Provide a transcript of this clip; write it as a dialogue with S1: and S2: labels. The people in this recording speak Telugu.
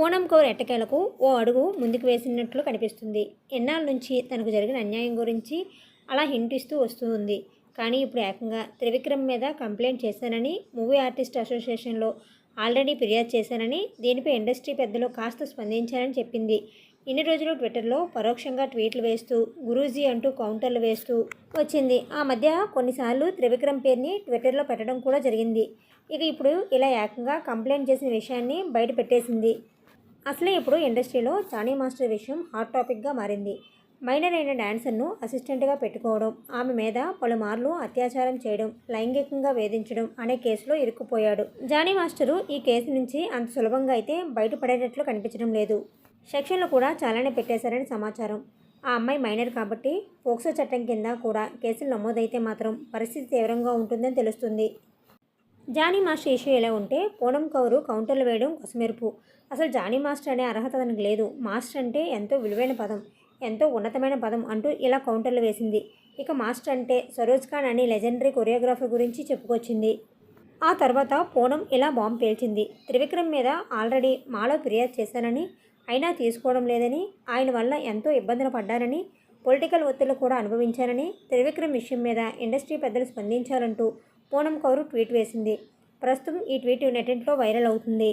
S1: పూనం కౌర్ ఎట్టకేలకు ఓ అడుగు ముందుకు వేసినట్లు కనిపిస్తుంది. ఎన్నాళ్ళ నుంచి తనకు జరిగిన అన్యాయం గురించి అలా హింట్ ఇస్తూ వస్తూ ఉంది కానీ ఇప్పుడు ఏకంగా త్రివిక్రమ్ మీద కంప్లైంట్ చేశానని మూవీ ఆర్టిస్ట్ అసోసియేషన్లో ఆల్రెడీ ఫిర్యాదు చేశానని దీనిపై ఇండస్ట్రీ పెద్దలు కాస్త స్పందించారని చెప్పింది. ఇన్ని రోజులు ట్విట్టర్లో పరోక్షంగా ట్వీట్లు వేస్తూ గురూజీ అంటూ కౌంటర్లు వేస్తూ వచ్చింది. ఆ మధ్య కొన్నిసార్లు త్రివిక్రమ్ పేరుని ట్విట్టర్లో పెట్టడం కూడా జరిగింది. ఇక ఇప్పుడు ఇలా ఏకంగా కంప్లైంట్ చేసిన విషయాన్ని బయట పెట్టేసింది. అసలే ఇప్పుడు ఇండస్ట్రీలో చానీ మాస్టర్ విషయం హాట్ టాపిక్గా మారింది. మైనర్ అయిన డాన్సర్ను అసిస్టెంట్గా పెట్టుకోవడం ఆమె మీద పలుమార్లు అత్యాచారం చేయడం లైంగికంగా వేధించడం అనే కేసులో ఇరుక్కుపోయాడు. జానీ మాస్టరు ఈ కేసు నుంచి అంత సులభంగా అయితే బయటపడేటట్లు కనిపించడం లేదు. సెక్షన్లు కూడా చాలానే పెట్టేశారని సమాచారం. ఆ అమ్మాయి మైనర్ కాబట్టి పోక్సో చట్టం కింద కూడా కేసులు నమోదైతే మాత్రం పరిస్థితి తీవ్రంగా ఉంటుందని తెలుస్తుంది. జానీ మాస్టర్ ఇష్యూ ఎలా ఉంటే పూనం కౌరు కౌంటర్లు వేయడం కొసమెరుపు. అసలు జానీ మాస్టర్ అనే అర్హత తనకు లేదు. మాస్టర్ అంటే ఎంతో విలువైన పదం ఎంతో ఉన్నతమైన పదం అంటూ ఇలా కౌంటర్లు వేసింది. ఇక మాస్టర్ అంటే సరోజ్ ఖాన్ అనే లెజెండరీ కొరియోగ్రాఫర్ గురించి చెప్పుకొచ్చింది. ఆ తర్వాత పూనం ఇలా బాంబు పేల్చింది. త్రివిక్రమ్ మీద ఆల్రెడీ మాలో ఫిర్యాదు చేశానని అయినా తీసుకోవడం లేదని ఆయన వల్ల ఎంతో ఇబ్బందులు పడ్డారని పొలిటికల్ ఒత్తిళ్ళు కూడా అనుభవించారని త్రివిక్రమ్ విషయం మీద ఇండస్ట్రీ పెద్దలు స్పందించారంటూ పూనం కౌరు ట్వీట్ వేసింది. ప్రస్తుతం ఈ ట్వీట్ నెట్టింట్లో వైరల్ అవుతుంది.